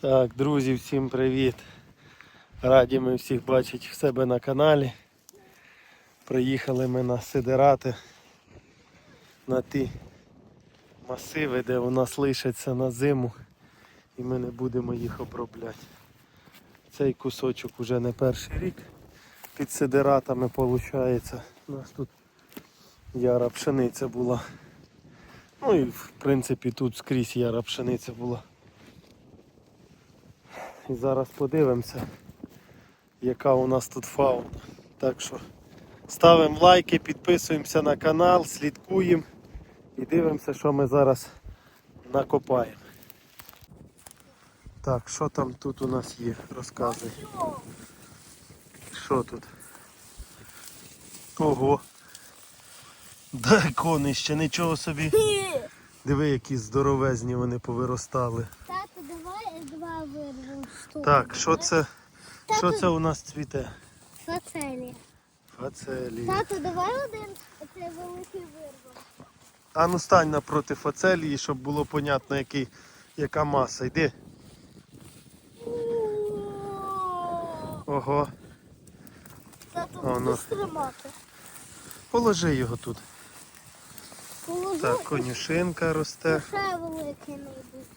Так, друзі, всім привіт. Раді ми всіх бачити в себе на каналі. Приїхали ми на сидирати на ті масиви, де у нас лишаться на зиму і ми не будемо їх обробляти. Цей кусочок уже не перший рік під сидиратами виходить. У нас тут яра пшениця була. Ну і в принципі тут скрізь яра пшениця була. І зараз подивимося, яка у нас тут фауна. Так що ставимо лайки, підписуємося на канал, слідкуємо і дивимося, що ми зараз накопаємо. Так, що там тут у нас є? Розказуй. Що тут? Ого. Дай ще нічого собі. Диви, які здоровезні вони повиростали. Тато, давай два вирвемо штуку. Так, що це? Що це у нас цвіте? Фацелі. Фацелі. Тато, давай один оцей великий вирвемо. А ну стань напроти фацелії, щоб було понятно, який, яка маса. Йди. Ого. Тато, О, ну. будеш тримати. Положи його тут. Положи. Так, конюшинка росте. Ще великий найбільш.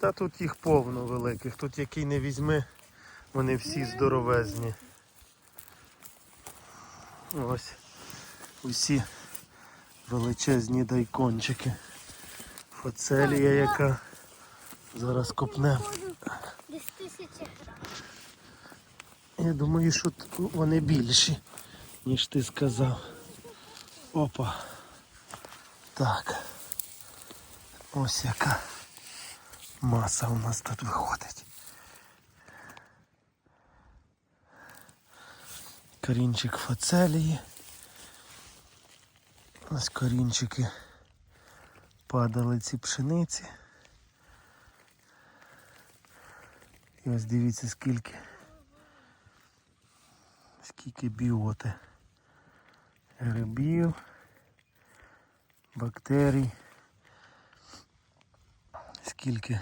Та тут їх повно великих. Тут який не візьми, вони всі здоровезні. Ось. Усі величезні дайкончики. Фацелія яка. Зараз грам. Я думаю, що вони більші, ніж ти сказав. Опа. Так. Ось яка маса у нас тут виходить. Корінчик фацелії. Ось корінчики падалиці пшениці. І ось дивіться скільки скільки біоти. Грибів, бактерій. Скільки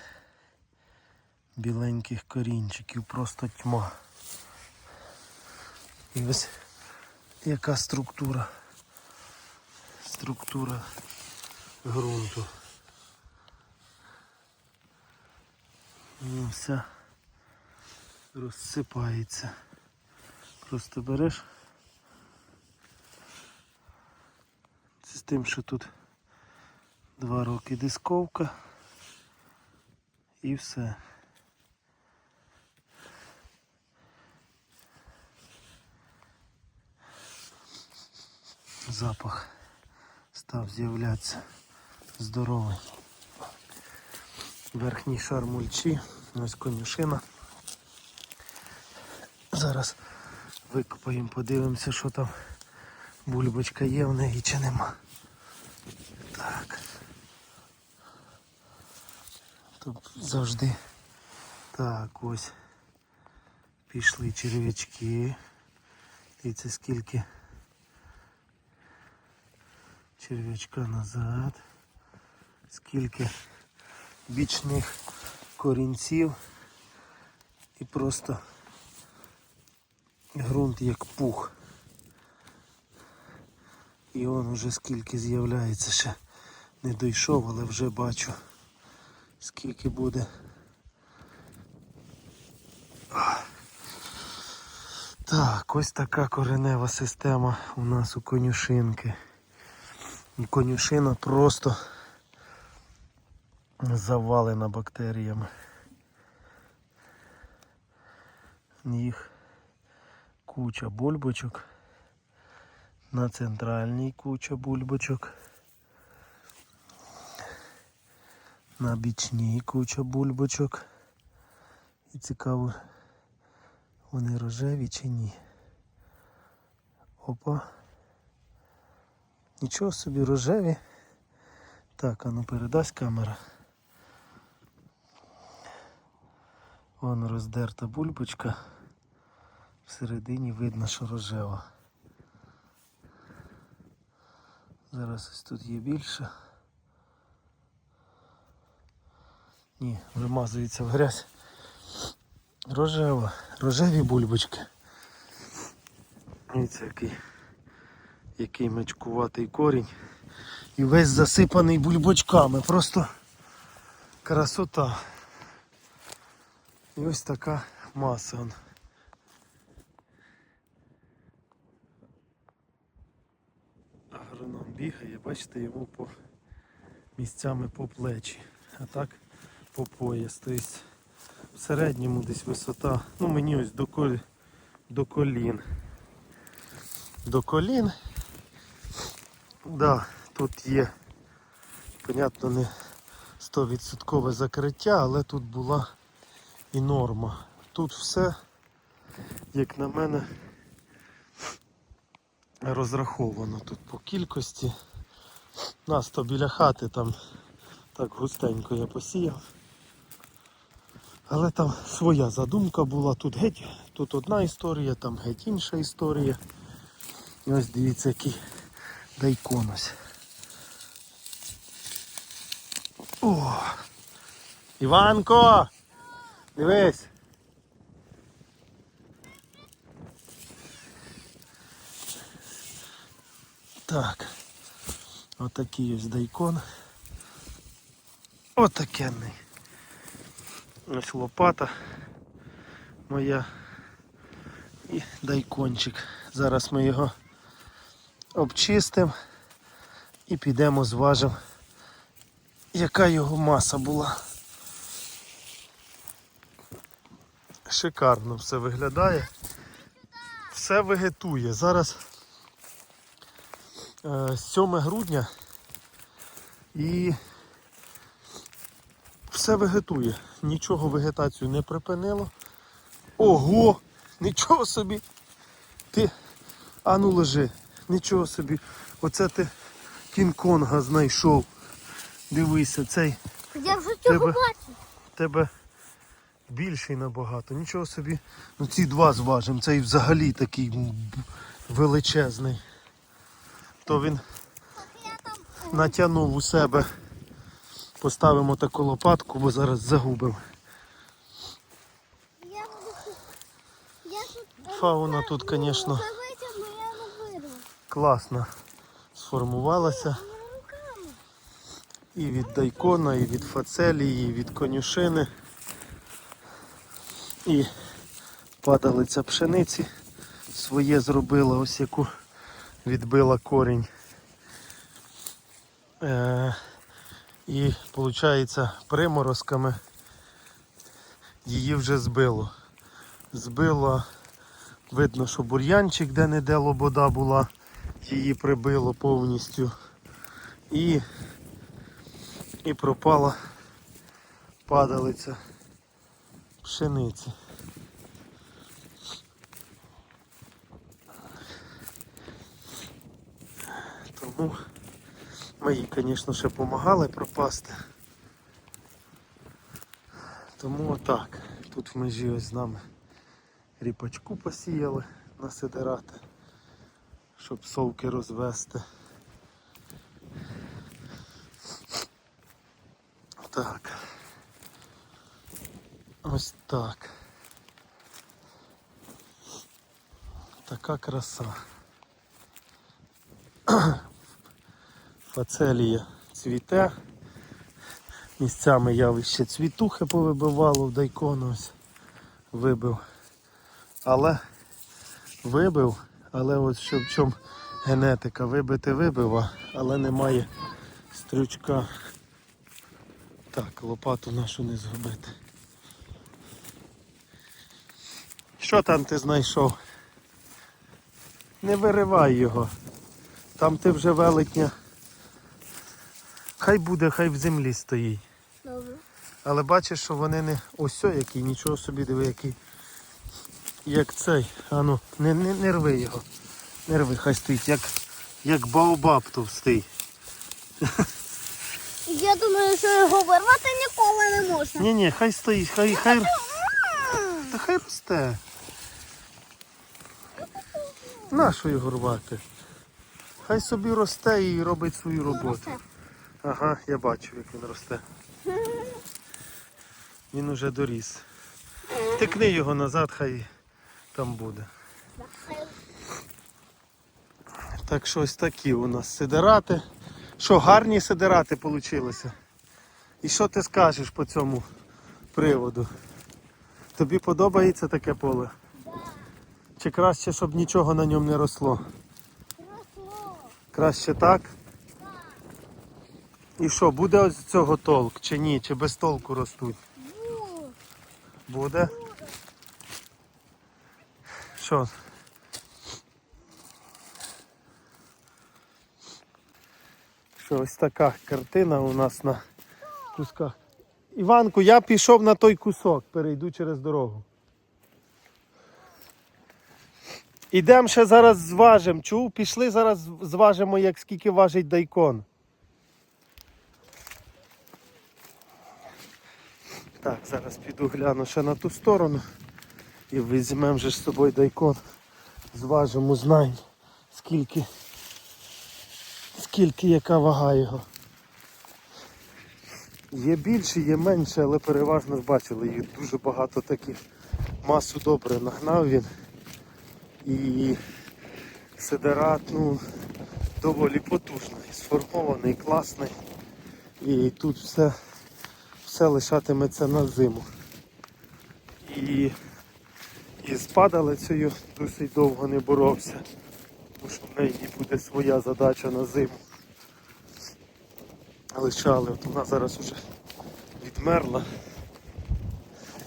біленьких корінчиків, просто тьма. І ось яка структура. Структура ґрунту. Ну, вся розсипається. Просто береш. З тим, що тут два роки дисковка і все. Запах став з'являтися здоровий. Верхній шар мульчі, ось конюшина. Зараз викопаємо, подивимося, що там бульбочка є в неї чи нема. Тут завжди так ось пішли черв'ячки. Дивіться скільки черв'ячка назад. Скільки бічних корінців і просто ґрунт як пух. І он уже скільки з'являється ще не дійшов, але вже бачу скільки буде. Так, ось така коренева система у нас у конюшинки. Конюшина просто завалена бактеріями. Їх куча бульбочок. На центральній куча бульбочок. На бічній куча бульбочок. І цікаво, вони рожеві чи ні. Опа. Нічого собі рожеві. Так, а ну передасть камера. Вон роздерта бульбочка. Всередині видно, що рожева. Зараз ось тут є більше. Ні, вимазується в грязь. Рожева, рожеві бульбочки. Дивіться, який, який мечкуватий корінь. І весь засипаний бульбочками. Просто красота. І ось така маса. он. Агроном бігає, бачите, йому по місцями по плечі, а так по пояс. Тобто в середньому десь висота, ну мені ось до, кол... до колін. До колін. Да, тут є, понятно, не 100% закриття, але тут була і норма. Тут все, як на мене, розраховано тут по кількості. Нас то біля хати там так густенько я посіяв. Але там своя задумка була, тут геть, тут одна історія, там геть інша історія. І ось дивіться, який дайкон ось. О! Іванко! Дивись! Так. Отакий ось дайкон. Отакенний. Ось лопата моя і дайкончик. Зараз ми його обчистимо і підемо зважимо, яка його маса була. Шикарно все виглядає. Все вегетує. Зараз е, 7 грудня і все вегетує. Нічого вегетацію не припинило. Ого! Нічого собі! Ти ану лежи, нічого собі. Оце ти Кінг-Конга знайшов. Дивися, цей Я вже Тебе- цього бачу. в тебе більший набагато. Нічого собі. Ну ці два зважимо, цей взагалі такий величезний. То він натягнув у себе. Поставимо таку лопатку, бо зараз загубимо. Фауна тут, звісно, класно сформувалася. І від дайкона, і від фацелії, і від конюшини. І падалиця пшениці своє зробила, ось яку відбила корінь. Е, і виходить, приморозками її вже збило. Збило, видно, що бур'янчик де-не-де лобода була, її прибило повністю. І і пропала падалиця пшениці. Тому ми їй, звісно, ще допомагали пропасти. Тому отак. Тут в межі ось з нами ріпачку посіяли на сидирати, щоб совки розвести. Так. Ось так. Така краса. Фацелія цвіте. Місцями я ще цвітухи повибивало в дайкону ось вибив. Але вибив, але от що в чому генетика вибити вибива, але немає стрючка. Так, лопату нашу не згубити. Що там ти знайшов? Не виривай його. Там ти вже велетня. Хай буде, хай в землі стоїть. Добре. Але бачиш, що вони не ось який, нічого собі диви, який. Як цей. Ану, не, не, не рви його. Не рви, хай стоїть, як, як баобаб товстий. Я думаю, що його вирвати ніколи не можна. Ні, ні, хай стоїть, хай, хай. Та хай росте. Нащо його рвати? Хай собі росте і робить свою роботу. Ага, я бачу, як він росте. Він уже доріс. Тикни його назад, хай там буде. Так що ось такі у нас сидерати. Що, гарні сидерати получилися? І що ти скажеш по цьому приводу? Тобі подобається таке поле? Чи краще, щоб нічого на ньому не росло? Росло. Краще так? І що, буде ось з цього толк чи ні? Чи без толку ростуть? Буде? Що? Що ось така картина у нас на кусках. Іванку, я пішов на той кусок, перейду через дорогу. Ідемо ще зараз зважимо. Чув? Пішли зараз зважимо, як скільки важить дайкон. Так, зараз піду гляну ще на ту сторону. І візьмемо же з собою дайкон. Зважимо, знаємо, скільки, скільки яка вага його. Є більше, є менше, але переважно бачили, їх дуже багато таких. Масу добре нагнав він. І сидерат, ну, доволі потужний, сформований, класний. І тут все, все лишатиметься на зиму. І, і з падалицею досить довго не боровся, тому що в неї буде своя задача на зиму. Лишали, от вона зараз уже відмерла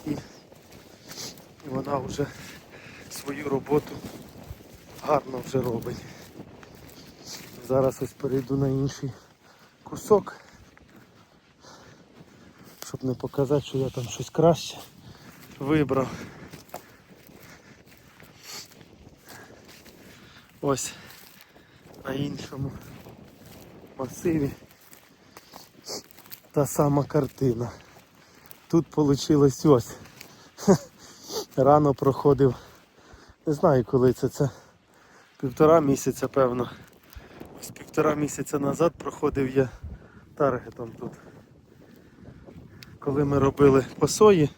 і, і вона вже свою роботу гарно вже робить. Зараз ось перейду на інший кусок, щоб не показати, що я там щось краще вибрав. Ось на іншому масиві та сама картина. Тут вийшло ось. Рано проходив, не знаю коли це, це півтора місяця, певно. Ось півтора місяця назад проходив я таргетом тут. Коли ми робили по сої,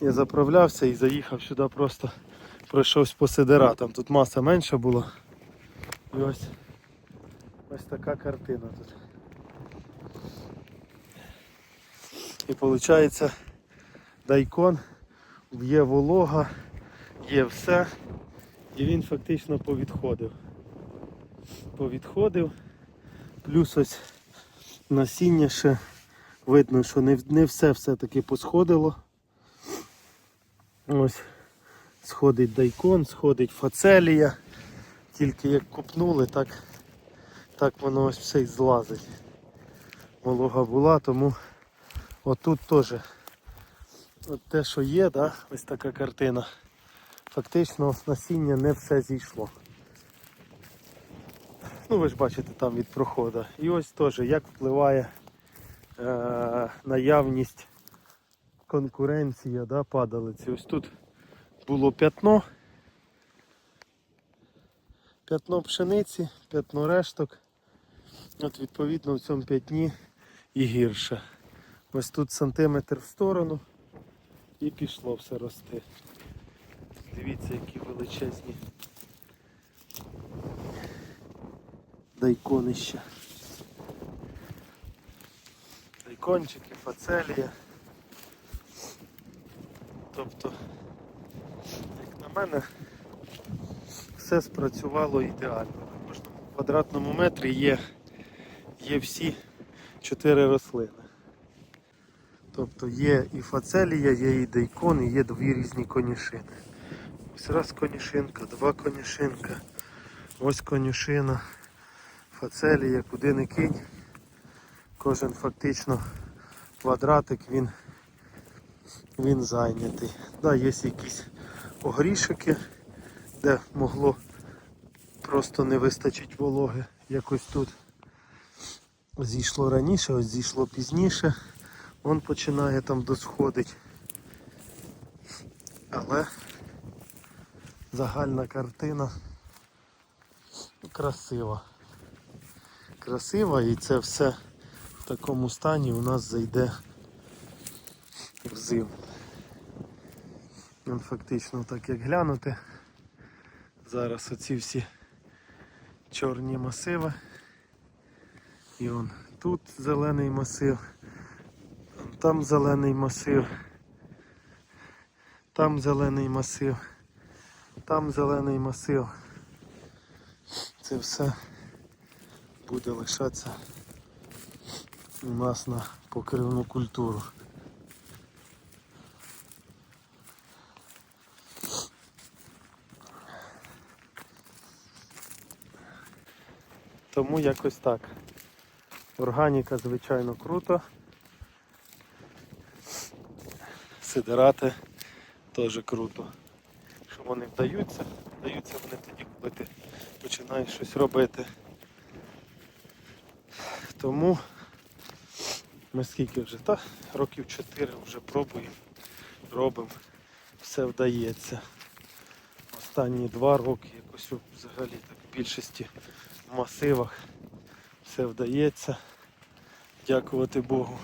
я заправлявся і заїхав сюди просто пройшовся по сидератам. Тут маса менша була. І ось ось така картина тут. І виходить дайкон, є волога, є все. І він фактично повідходив. Повідходив. Плюс ось насіння ще видно, що не, не все все-таки посходило. Ось сходить дайкон, сходить фацелія. Тільки як купнули, так, так воно ось все і злазить. Волога була, тому отут теж от те, що є, да, ось така картина. Фактично насіння не все зійшло. Ну ви ж бачите там від проходу. І ось теж як впливає е, наявність конкуренція да, падалиці. Ось тут було п'ятно. П'ятно пшениці, п'ятно решток. От відповідно в цьому п'ятні і гірше. Ось тут сантиметр в сторону і пішло все рости. Дивіться, які величезні дайконища. Дайкончики, фацелія. Тобто, як на мене, все спрацювало ідеально. На кожному квадратному метрі є, є всі чотири рослини. Тобто є і фацелія, є і дейкон, і є дві різні конюшини. Ось раз конюшинка, два конюшинка, ось конюшина, фацелія, куди не кинь. Кожен фактично квадратик він, він зайнятий. Да, є якісь огрішики, де могло просто не вистачить вологи. Якось тут зійшло раніше, ось зійшло пізніше. Вон починає там досходить. Але загальна картина красива. Красива і це все такому стані у нас зайде в зиму. Він фактично так як глянути. Зараз оці всі чорні масиви. І он тут зелений масив, там зелений масив, там зелений масив, там зелений масив. Це все буде лишатися у нас на покривну культуру. Тому якось так. Органіка, звичайно, круто. Сидирати теж круто. Що вони вдаються, вдаються вони тоді, коли ти починаєш щось робити. Тому ми скільки вже, та років 4 вже пробуємо, робимо, все вдається. Останні два роки якось взагалі так в більшості в масивах все вдається. Дякувати Богу.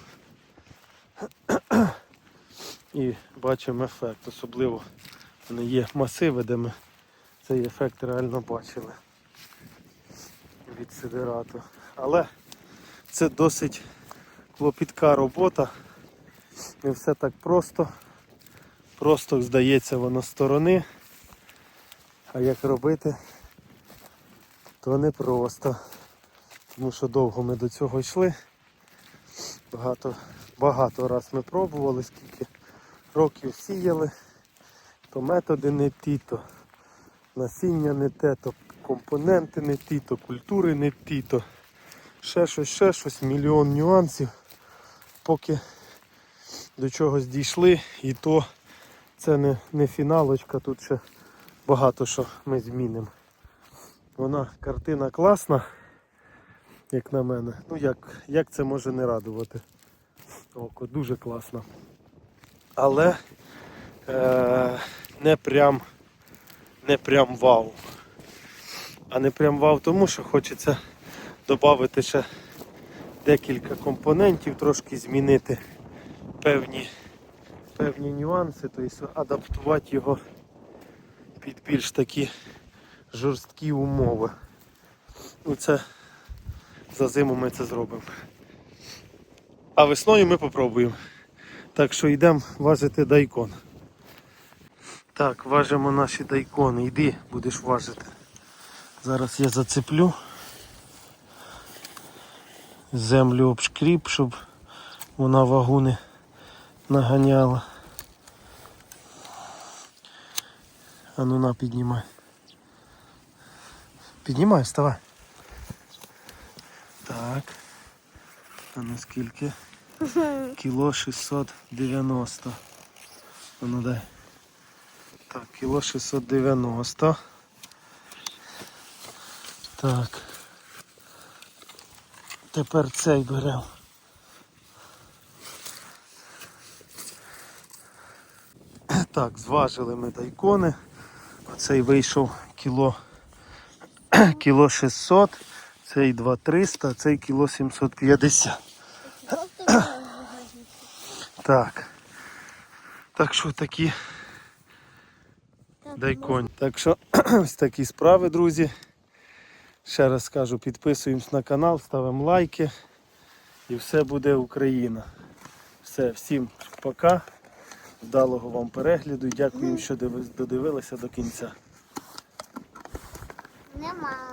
І бачимо ефект. Особливо вони є масиви, де ми цей ефект реально бачили від сидерату. Але це досить клопітка робота. Не все так просто. Просто здається воно сторони. А як робити, то не просто. Тому що довго ми до цього йшли. Багато, багато раз ми пробували, скільки років сіяли, то методи не ті, то насіння не те, то компоненти не ті, то культури не ті, то ще щось, ще щось, мільйон нюансів, поки до чогось дійшли, і то це не, не фіналочка, тут ще багато що ми змінимо. Вона картина класна, як на мене. Ну як, як це може не радувати? Око дуже класно. Але е, не прям не прям вау. А не прям вау тому, що хочеться додати ще декілька компонентів, трошки змінити певні, певні нюанси, тобто адаптувати його під більш такі жорсткі умови. Ну це за зиму ми це зробимо. А весною ми попробуємо. Так що йдемо важити дайкон. Так, важимо наші дайкони. Йди, будеш важити. Зараз я зацеплю. Землю обшкріп, щоб вона вагу не наганяла. А ну на, піднімай. Піднімай, вставай. Так. А наскільки? Кіло 690. А Ну дай. Так, кіло 690. Так. Тепер цей беремо. Так, зважили ми дайкони. Оцей вийшов кіло, кіло 600, цей 2300, цей кіло 750. Так. Так що такі дайконі. Так що ось такі справи, друзі. Ще раз скажу, підписуємось на канал, ставимо лайки. І все буде Україна. Все, всім пока. Вдалого вам перегляду дякую, що додивилися до кінця. Нема.